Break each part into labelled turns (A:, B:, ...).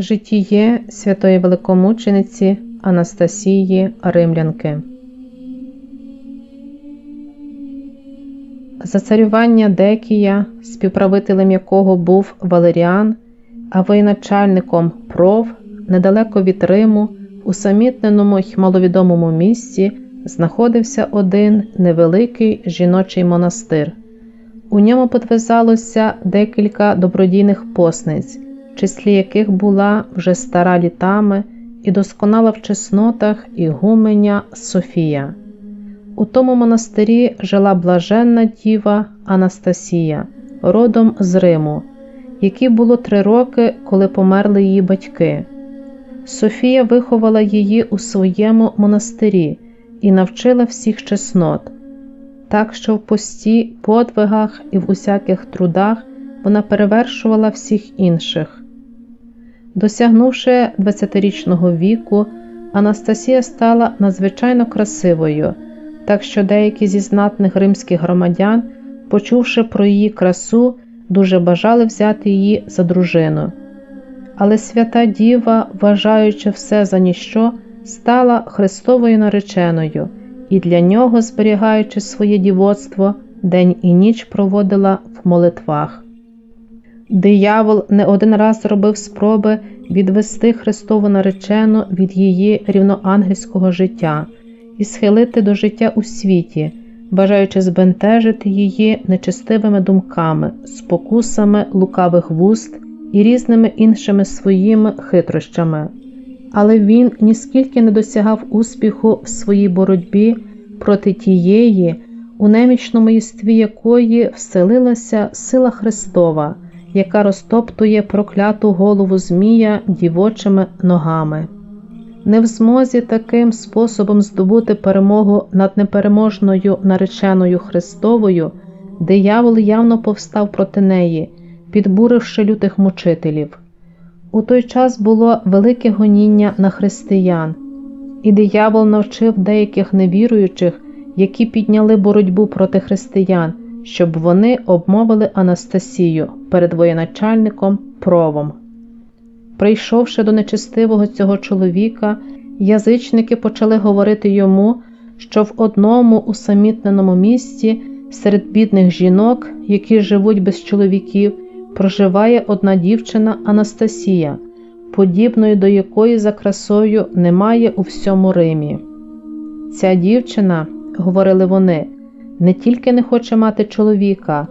A: Житіє святої великомучениці Анастасії Римлянки. За царювання Декія, співправителем якого був Валеріан, а воєначальником пров, недалеко від Риму, у самітненому й маловідомому місці знаходився один невеликий жіночий монастир. У ньому підв'язалося декілька добродійних посниць, числі яких була вже стара літами і досконала в чеснотах ігуменя Софія. У тому монастирі жила блаженна діва Анастасія, родом з Риму, якій було три роки, коли померли її батьки. Софія виховала її у своєму монастирі і навчила всіх чеснот, так що в пості, подвигах і в усяких трудах вона перевершувала всіх інших. Досягнувши 20-річного віку, Анастасія стала надзвичайно красивою, так що деякі зі знатних римських громадян, почувши про її красу, дуже бажали взяти її за дружину. Але свята Діва, вважаючи все за ніщо, стала Христовою нареченою і для нього, зберігаючи своє дівоцтво, день і ніч проводила в молитвах. Диявол не один раз робив спроби відвести Христову наречену від її рівноангельського життя і схилити до життя у світі, бажаючи збентежити її нечестивими думками, спокусами лукавих вуст і різними іншими своїми хитрощами. Але він ніскільки не досягав успіху в своїй боротьбі проти тієї, у немічному єстві якої вселилася сила Христова, яка розтоптує прокляту голову Змія дівочими ногами. Не в змозі таким способом здобути перемогу над непереможною нареченою Христовою, диявол явно повстав проти неї, підбуривши лютих мучителів. У той час було велике гоніння на християн, і диявол навчив деяких невіруючих, які підняли боротьбу проти християн, щоб вони обмовили Анастасію перед воєначальником провом. Прийшовши до нечестивого цього чоловіка, язичники почали говорити йому, що в одному усамітненому місті серед бідних жінок, які живуть без чоловіків, проживає одна дівчина Анастасія, подібної до якої за красою немає у всьому Римі. Ця дівчина, говорили вони, не тільки не хоче мати чоловіка,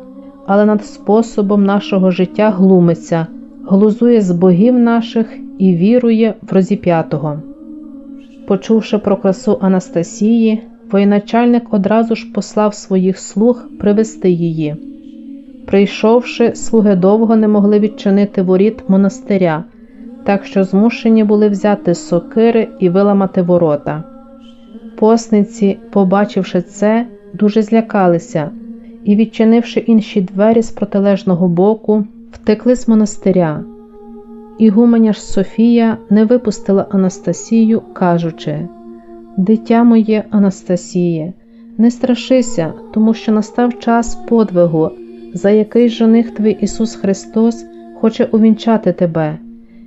A: але над способом нашого життя глумиться, глузує з богів наших і вірує в розіп'ятого. Почувши про красу Анастасії, воєначальник одразу ж послав своїх слуг привести її. Прийшовши, слуги довго не могли відчинити воріт монастиря, так що змушені були взяти сокири і виламати ворота. Посниці, побачивши це, дуже злякалися і, відчинивши інші двері з протилежного боку, втекли з монастиря. Ігуменя ж Софія не випустила Анастасію, кажучи: Дитя моє Анастасіє, не страшися, тому що настав час подвигу, за який жених твій Ісус Христос хоче увінчати тебе.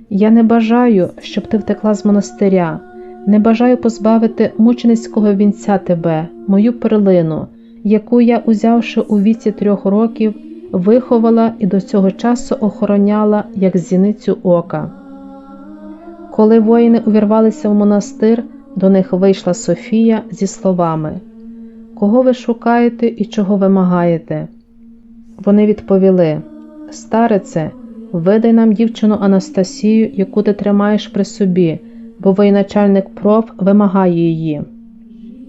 A: Я не бажаю, щоб ти втекла з монастиря, не бажаю позбавити мученицького вінця тебе, мою перлину, яку я, узявши у віці трьох років, виховала і до цього часу охороняла, як зіницю ока. Коли воїни увірвалися в монастир, до них вийшла Софія зі словами Кого ви шукаєте і чого вимагаєте? Вони відповіли Старице, видай нам дівчину Анастасію, яку ти тримаєш при собі, бо воєначальник проф вимагає її.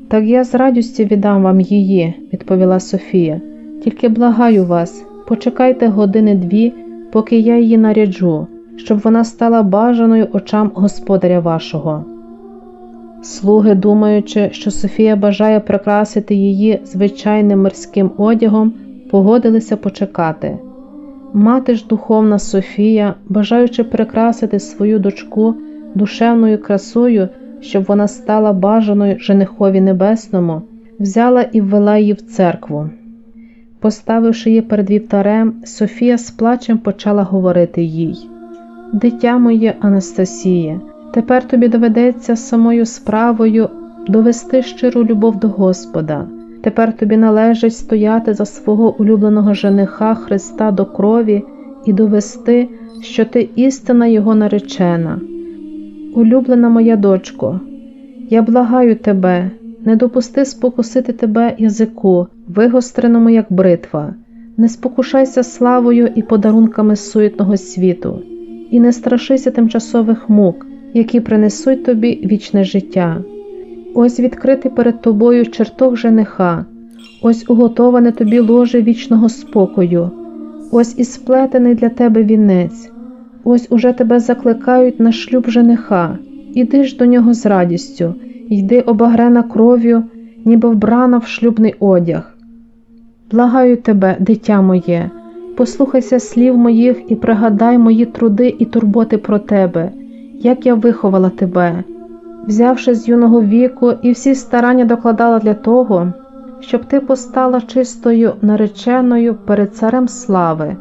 A: Так я з радістю віддам вам її, відповіла Софія. Тільки благаю вас, почекайте години дві, поки я її наряджу, щоб вона стала бажаною очам господаря вашого. Слуги, думаючи, що Софія бажає прикрасити її звичайним мирським одягом, погодилися почекати. Мати ж духовна Софія, бажаючи прикрасити свою дочку душевною красою, щоб вона стала бажаною женихові небесному, взяла і ввела її в церкву. Поставивши її перед вівтарем, Софія з плачем почала говорити їй Дитя моє Анастасіє, тепер тобі доведеться самою справою довести щиру любов до Господа. Тепер тобі належить стояти за свого улюбленого жениха Христа до крові і довести, що ти істина Його наречена. Улюблена моя дочко, я благаю тебе, не допусти спокусити тебе язику, вигостреному, як бритва, не спокушайся славою і подарунками суетного світу, і не страшися тимчасових мук, які принесуть тобі вічне життя. Ось відкритий перед тобою чертог жениха, ось уготоване тобі ложе вічного спокою, ось і сплетений для тебе вінець, ось уже тебе закликають на шлюб жениха, іди ж до нього з радістю, йди обагрена кров'ю, ніби вбрана в шлюбний одяг. Благаю тебе, дитя моє, послухайся слів моїх і пригадай мої труди і турботи про тебе, як я виховала тебе взявши з юного віку і всі старання докладала для того, щоб ти постала чистою нареченою перед царем слави.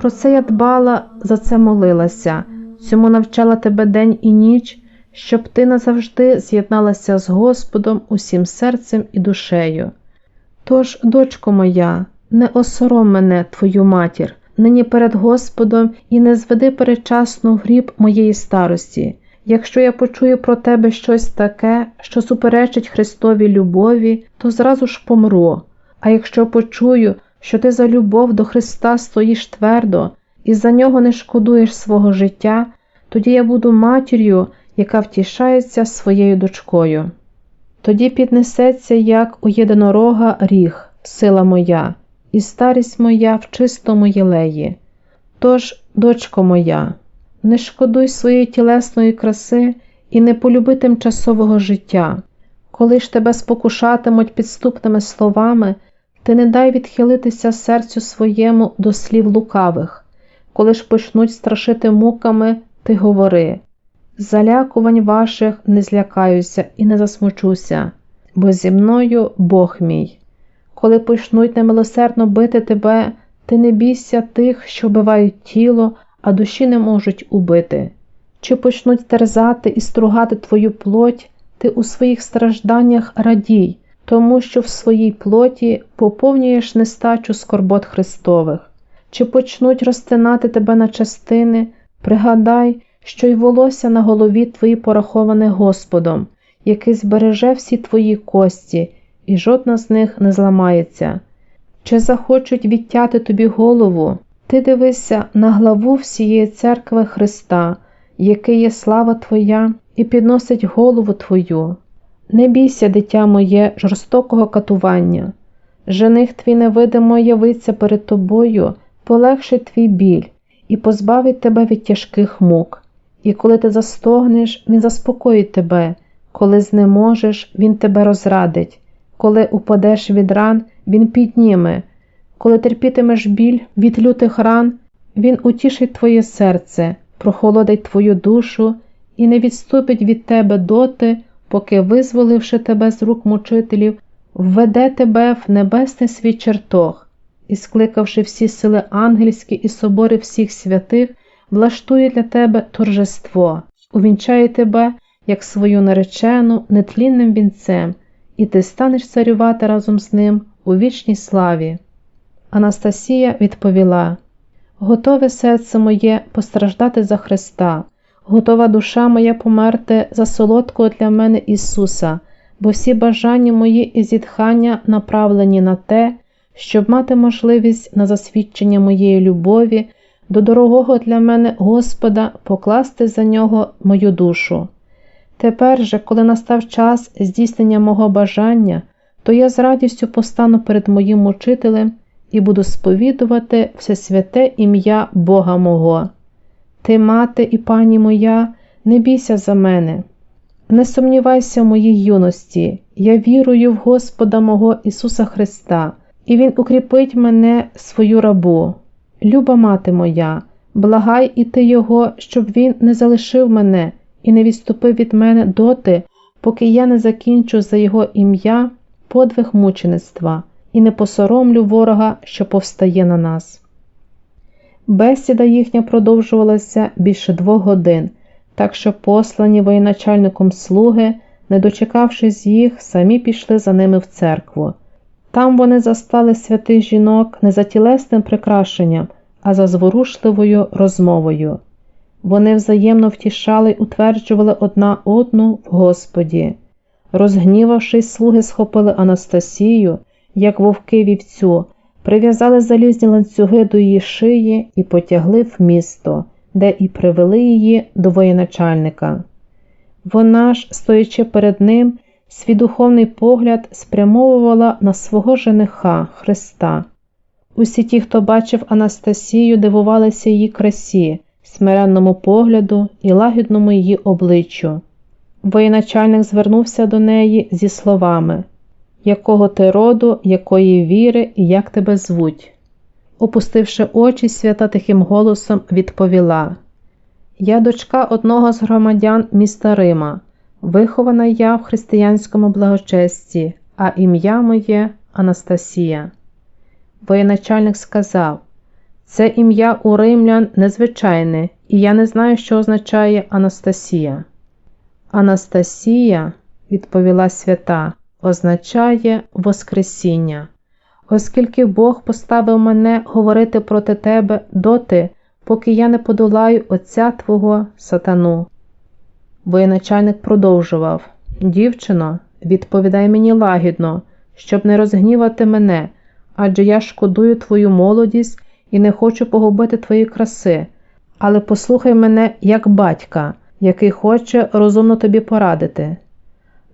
A: Про це я дбала, за це молилася, цьому навчала тебе день і ніч, щоб ти назавжди з'єдналася з Господом усім серцем і душею. Тож, дочко моя, не осором мене, твою матір, нині перед Господом і не зведи передчасно в гріб моєї старості. Якщо я почую про тебе щось таке, що суперечить Христовій любові, то зразу ж помру. А якщо почую, що ти за любов до Христа стоїш твердо і за нього не шкодуєш свого життя, тоді я буду матір'ю, яка втішається своєю дочкою. Тоді піднесеться, як у єдинорога ріг, сила моя, і старість моя в чистому єлеї. Тож, дочко моя, не шкодуй своєї тілесної краси і не полюби тимчасового життя. Коли ж тебе спокушатимуть підступними словами, ти не дай відхилитися серцю своєму до слів лукавих, коли ж почнуть страшити муками, ти говори. Залякувань ваших не злякаюся і не засмучуся, бо зі мною Бог мій. Коли почнуть немилосердно бити тебе, ти не бійся тих, що вбивають тіло, а душі не можуть убити, чи почнуть терзати і стругати твою плоть, ти у своїх стражданнях радій, тому що в своїй плоті поповнюєш нестачу скорбот Христових, чи почнуть розтинати тебе на частини, пригадай, що й волосся на голові твої пораховане Господом, який збереже всі твої кості, і жодна з них не зламається. Чи захочуть відтяти тобі голову, ти дивися на главу всієї церкви Христа, який є слава Твоя, і підносить голову Твою. Не бійся, дитя моє, жорстокого катування. Жених твій невидимо явиться перед тобою, полегшить твій біль і позбавить тебе від тяжких мук. І коли ти застогнеш, Він заспокоїть тебе, коли знеможеш, Він тебе розрадить, коли упадеш від ран, Він підніме. Коли терпітимеш біль від лютих ран, Він утішить твоє серце, прохолодить твою душу і не відступить від тебе доти, поки, визволивши тебе з рук мучителів, введе тебе в небесний свій чертог і, скликавши всі сили ангельські і собори всіх святих, влаштує для тебе торжество, увінчає тебе як свою наречену нетлінним вінцем, і ти станеш царювати разом з ним у вічній славі. Анастасія відповіла Готове серце моє постраждати за Христа, готова душа моя померти за солодкого для мене Ісуса, бо всі бажання мої і зітхання направлені на те, щоб мати можливість на засвідчення моєї любові до дорогого для мене Господа покласти за нього мою душу. Тепер же, коли настав час здійснення мого бажання, то я з радістю постану перед моїм учителем і буду сповідувати все святе ім'я Бога мого. Ти, мати і пані моя, не бійся за мене, не сумнівайся в моїй юності, я вірую в Господа мого Ісуса Христа, і Він укріпить мене свою рабу. Люба мати моя, благай і ти Його, щоб Він не залишив мене і не відступив від мене доти, поки я не закінчу за Його ім'я подвиг мучеництва і не посоромлю ворога, що повстає на нас. Бесіда їхня продовжувалася більше двох годин, так що послані воєначальником слуги, не дочекавшись їх, самі пішли за ними в церкву. Там вони застали святих жінок не за тілесним прикрашенням, а за зворушливою розмовою. Вони взаємно втішали й утверджували одна одну в Господі. Розгнівавшись, слуги схопили Анастасію, як вовки вівцю, прив'язали залізні ланцюги до її шиї і потягли в місто, де і привели її до воєначальника. Вона ж, стоячи перед ним, свій духовний погляд спрямовувала на свого жениха Христа. Усі ті, хто бачив Анастасію, дивувалися її красі, смиренному погляду і лагідному її обличчю. Воєначальник звернувся до неї зі словами Якого ти роду, якої віри і як тебе звуть? Опустивши очі, свята тихим голосом відповіла Я дочка одного з громадян міста Рима, вихована я в християнському благочесті, а ім'я моє Анастасія. Воєначальник сказав Це ім'я у римлян незвичайне, і я не знаю, що означає Анастасія. Анастасія, відповіла свята, означає Воскресіння, оскільки Бог поставив мене говорити проти тебе доти, поки я не подолаю Отця Твого сатану. Воєначальник продовжував Дівчино, відповідай мені лагідно, щоб не розгнівати мене, адже я шкодую твою молодість і не хочу погубити твої краси, але послухай мене як батька який хоче розумно тобі порадити.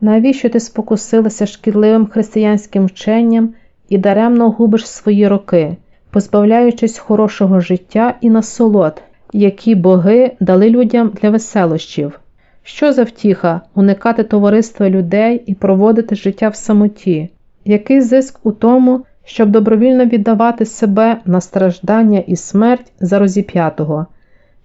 A: Навіщо ти спокусилася шкідливим християнським вченням і даремно губиш свої роки, позбавляючись хорошого життя і насолод, які боги дали людям для веселощів? Що за втіха уникати товариства людей і проводити життя в самоті? Який зиск у тому, щоб добровільно віддавати себе на страждання і смерть за розіп'ятого?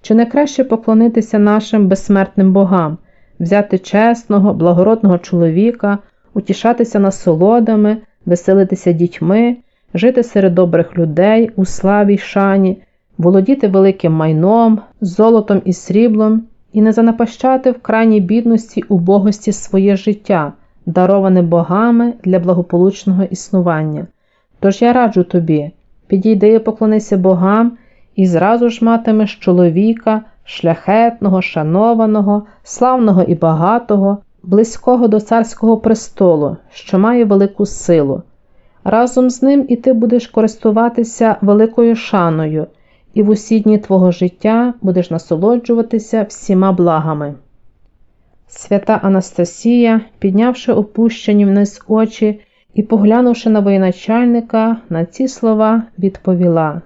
A: Чи не краще поклонитися нашим безсмертним богам, взяти чесного, благородного чоловіка, утішатися насолодами, веселитися дітьми, жити серед добрих людей у славі й шані, володіти великим майном, золотом і сріблом і не занапащати в крайній бідності убогості своє життя, дароване богами для благополучного існування? Тож я раджу тобі, підійди і поклонися богам і зразу ж матимеш чоловіка, шляхетного, шанованого, славного і багатого, близького до царського престолу, що має велику силу. Разом з ним і ти будеш користуватися великою шаною, і в усі дні твого життя будеш насолоджуватися всіма благами. Свята Анастасія, піднявши опущені вниз очі і поглянувши на воєначальника, на ці слова відповіла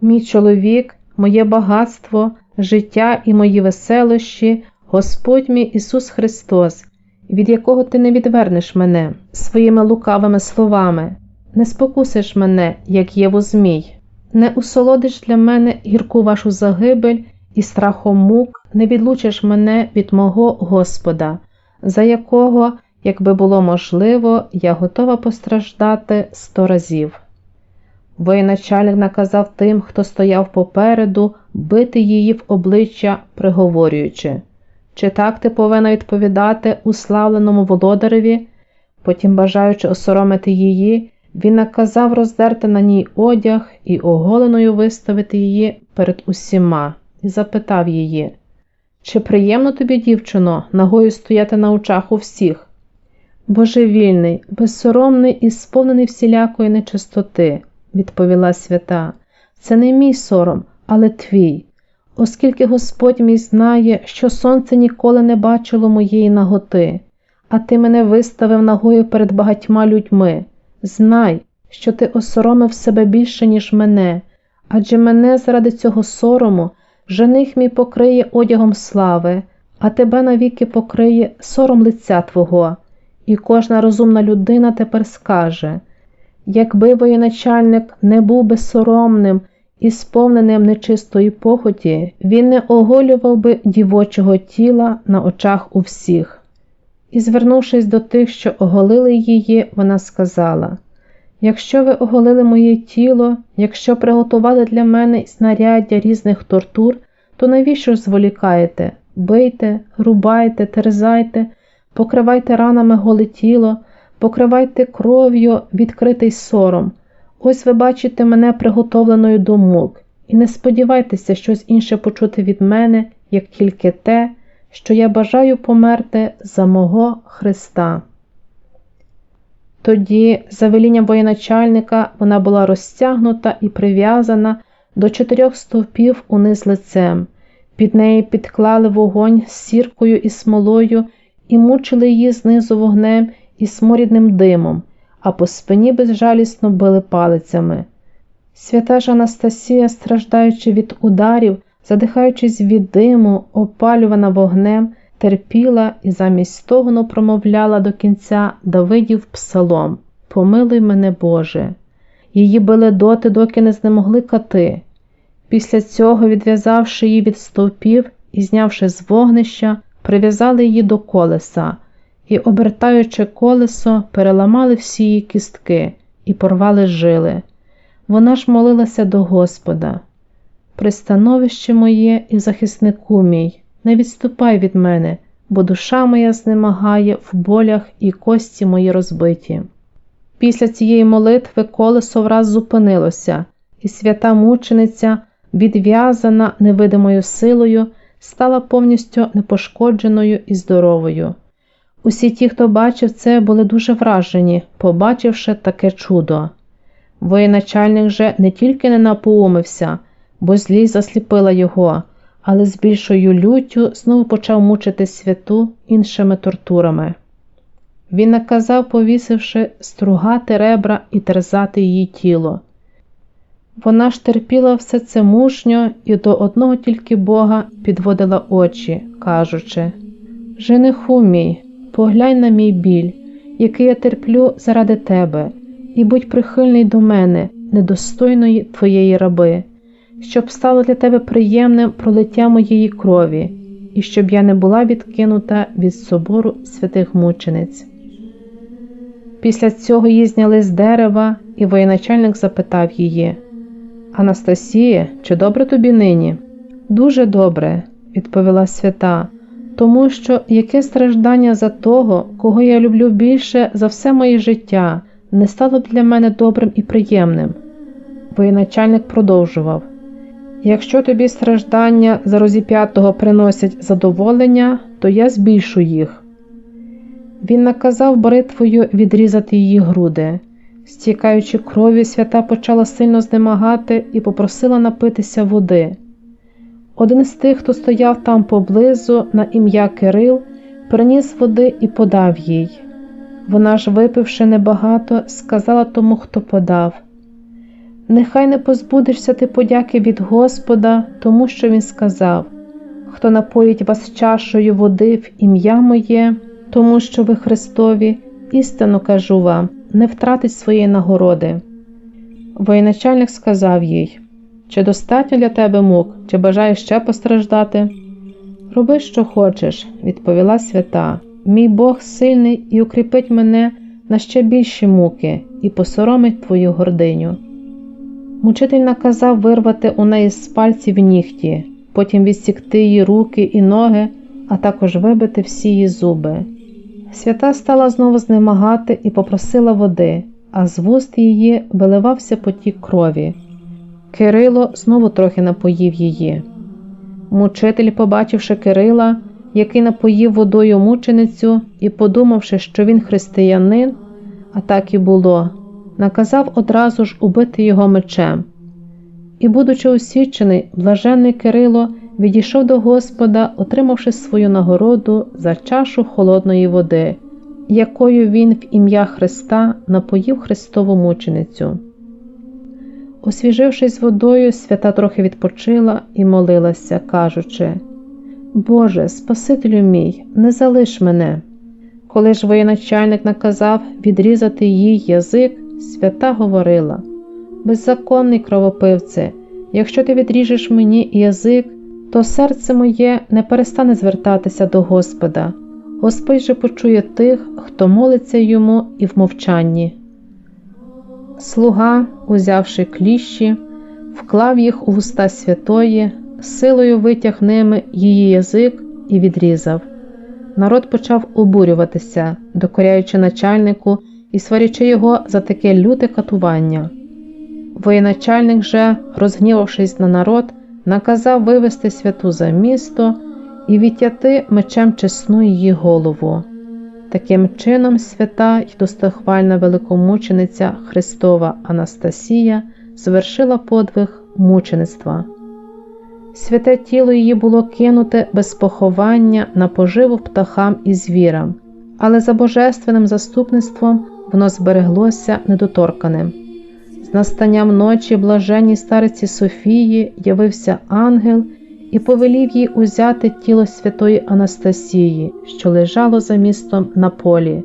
A: Мій чоловік, моє багатство, життя і мої веселощі, Господь мій Ісус Христос, від якого ти не відвернеш мене своїми лукавими словами, не спокусиш мене, як Єву Змій, не усолодиш для мене гірку вашу загибель і страхом мук не відлучиш мене від мого Господа, за якого, якби було можливо, я готова постраждати сто разів. Воєначальник наказав тим, хто стояв попереду, бити її в обличчя, приговорюючи чи так ти повинна відповідати уславленому володареві? Потім, бажаючи осоромити її, він наказав роздерти на ній одяг і оголеною виставити її перед усіма, і запитав її, чи приємно тобі, дівчино, ногою стояти на очах у всіх? Божевільний, безсоромний і сповнений всілякої нечистоти відповіла свята, це не мій сором, але твій, оскільки Господь мій знає, що сонце ніколи не бачило моєї наготи, а ти мене виставив нагою перед багатьма людьми. Знай, що ти осоромив себе більше, ніж мене, адже мене заради цього сорому жених мій покриє одягом слави, а тебе навіки покриє сором лиця Твого, і кожна розумна людина тепер скаже. Якби воєначальник не був безсоромним і сповненим нечистої похоті, він не оголював би дівочого тіла на очах у всіх. І, звернувшись до тих, що оголили її, вона сказала Якщо ви оголили моє тіло, якщо приготували для мене знаряддя різних тортур, то навіщо зволікаєте? Бийте, рубайте, терзайте, покривайте ранами голе тіло, покривайте кров'ю відкритий сором. Ось ви бачите мене приготовленою до мук, і не сподівайтеся щось інше почути від мене, як тільки те, що я бажаю померти за мого Христа. Тоді, за велінням воєначальника, вона була розтягнута і прив'язана до чотирьох стовпів униз лицем. Під неї підклали вогонь з сіркою і смолою і мучили її знизу вогнем і сморідним димом, а по спині безжалісно били палицями. Свята ж Анастасія, страждаючи від ударів, задихаючись від диму, опалювана вогнем, терпіла і замість стогону промовляла до кінця Давидів псалом Помилуй мене, Боже. Її били доти, доки не знемогли кати. Після цього, відв'язавши її від стовпів і знявши з вогнища, прив'язали її до колеса і, обертаючи колесо, переламали всі її кістки і порвали жили. Вона ж молилася до Господа. Пристановище моє і захиснику мій, не відступай від мене, бо душа моя знемагає в болях і кості мої розбиті. Після цієї молитви колесо враз зупинилося, і свята мучениця, відв'язана невидимою силою, стала повністю непошкодженою і здоровою. Усі ті, хто бачив це, були дуже вражені, побачивши таке чудо. Воєначальник же не тільки не напоумився, бо злість засліпила його, але з більшою люттю знову почав мучити святу іншими тортурами. Він наказав, повісивши, стругати ребра і терзати її тіло. Вона ж терпіла все це мужньо і до одного тільки Бога підводила очі, кажучи Жениху мій, поглянь на мій біль, який я терплю заради тебе, і будь прихильний до мене, недостойної твоєї раби, щоб стало для тебе приємним пролиття моєї крові, і щоб я не була відкинута від собору святих мучениць. Після цього її зняли з дерева, і воєначальник запитав її Анастасія, чи добре тобі нині? Дуже добре, відповіла свята, тому що яке страждання за того, кого я люблю більше за все моє життя, не стало б для мене добрим і приємним. Воєначальник продовжував Якщо тобі страждання за розіп'ятого приносять задоволення, то я збільшу їх. Він наказав бритвою відрізати її груди. Стікаючи крові, свята почала сильно знемагати і попросила напитися води. Один з тих, хто стояв там поблизу, на ім'я Кирил, приніс води і подав їй. Вона ж, випивши небагато, сказала тому, хто подав Нехай не позбудешся ти подяки від Господа, тому що Він сказав Хто напоїть вас чашою води в ім'я моє, тому що ви Христові, істину кажу вам, не втратить своєї нагороди. Воєначальник сказав їй Чи достатньо для тебе мук, чи бажаєш ще постраждати? Роби, що хочеш, відповіла свята. Мій Бог сильний і укріпить мене на ще більші муки і посоромить твою гординю. Мучитель наказав вирвати у неї з пальців нігті, потім відсікти її руки і ноги, а також вибити всі її зуби. Свята стала знову знемагати і попросила води, а з вуст її виливався потік крові. Кирило знову трохи напоїв її. Мучитель, побачивши Кирила, який напоїв водою мученицю і подумавши, що він християнин, а так і було, наказав одразу ж убити його мечем. І, будучи осічений, блаженний Кирило відійшов до Господа, отримавши свою нагороду за чашу холодної води, якою він в ім'я Христа напоїв Христову мученицю. Освіжившись водою, свята трохи відпочила і молилася, кажучи Боже, Спасителю мій, не залиш мене. Коли ж воєначальник наказав відрізати їй язик, свята говорила Беззаконний кровопивце, якщо ти відріжеш мені язик, то серце моє не перестане звертатися до Господа. Господь же почує тих, хто молиться йому і в мовчанні. Слуга, узявши кліщі, вклав їх у вуста святої, силою витяг ними її язик і відрізав. Народ почав обурюватися, докоряючи начальнику і сварячи його за таке люте катування. Воєначальник же, розгнівавшись на народ, наказав вивести святу за місто і відтяти мечем чесну її голову. Таким чином, свята й достохвальна великомучениця Христова Анастасія звершила подвиг мучеництва. Святе тіло її було кинуте без поховання на поживу птахам і звірам, але за божественним заступництвом воно збереглося недоторканим. З настанням ночі блаженній стариці Софії явився ангел і повелів їй узяти тіло святої Анастасії, що лежало за містом на полі.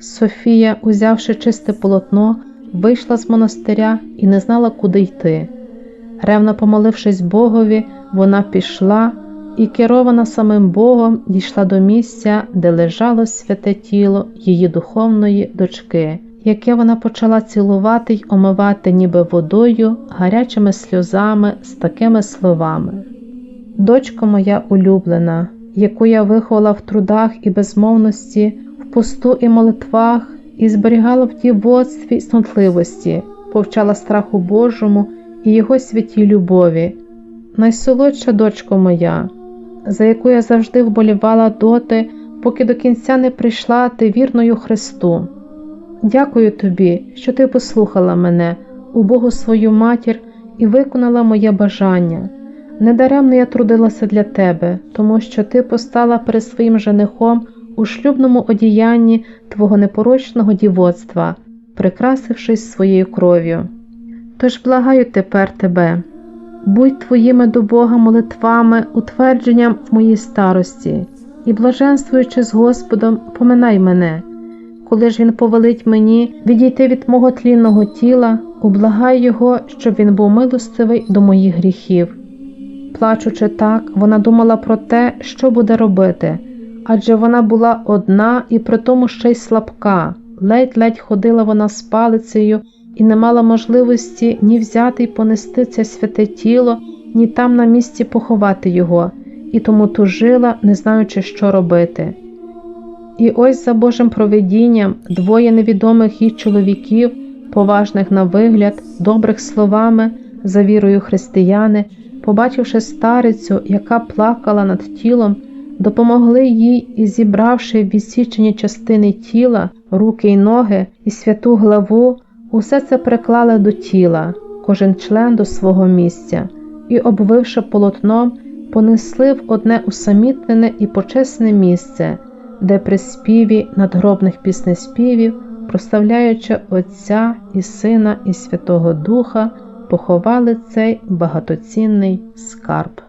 A: Софія, узявши чисте полотно, вийшла з монастиря і не знала, куди йти. Ревно помолившись Богові, вона пішла і, керована самим Богом, дійшла до місця, де лежало святе тіло її духовної дочки, яке вона почала цілувати й омивати ніби водою, гарячими сльозами з такими словами. Дочко моя улюблена, яку я виховала в трудах і безмовності, в посту і молитвах, і зберігала в дівоцтві й снотливості, повчала страху Божому і Його святій любові, найсолодша дочко моя, за яку я завжди вболівала доти, поки до кінця не прийшла ти вірною Христу. Дякую тобі, що ти послухала мене, убогу свою матір, і виконала моє бажання. Недаремно я трудилася для тебе, тому що ти постала перед своїм женихом у шлюбному одіянні твого непорочного дівоцтва, прикрасившись своєю кров'ю. Тож благаю тепер тебе, будь твоїми до Бога молитвами, утвердженням в моїй старості, і, блаженствуючи з Господом, поминай мене, коли ж Він повелить мені відійти від мого тлінного тіла, ублагай Його, щоб він був милостивий до моїх гріхів. Плачучи так, вона думала про те, що буде робити, адже вона була одна і при тому ще й слабка, ледь-ледь ходила вона з палицею і не мала можливості ні взяти й понести це святе тіло, ні там на місці поховати його, і тому тужила, не знаючи, що робити. І ось за Божим провидінням двоє невідомих їй чоловіків, поважних на вигляд, добрих словами, за вірою християни, побачивши старицю, яка плакала над тілом, допомогли їй і, зібравши відсічені частини тіла, руки й ноги і святу главу, усе це приклали до тіла, кожен член до свого місця, і, обвивши полотном, понесли в одне усамітнене і почесне місце, де при співі надгробних піснеспівів, проставляючи Отця і Сина і Святого Духа, поховали цей багатоцінний скарб.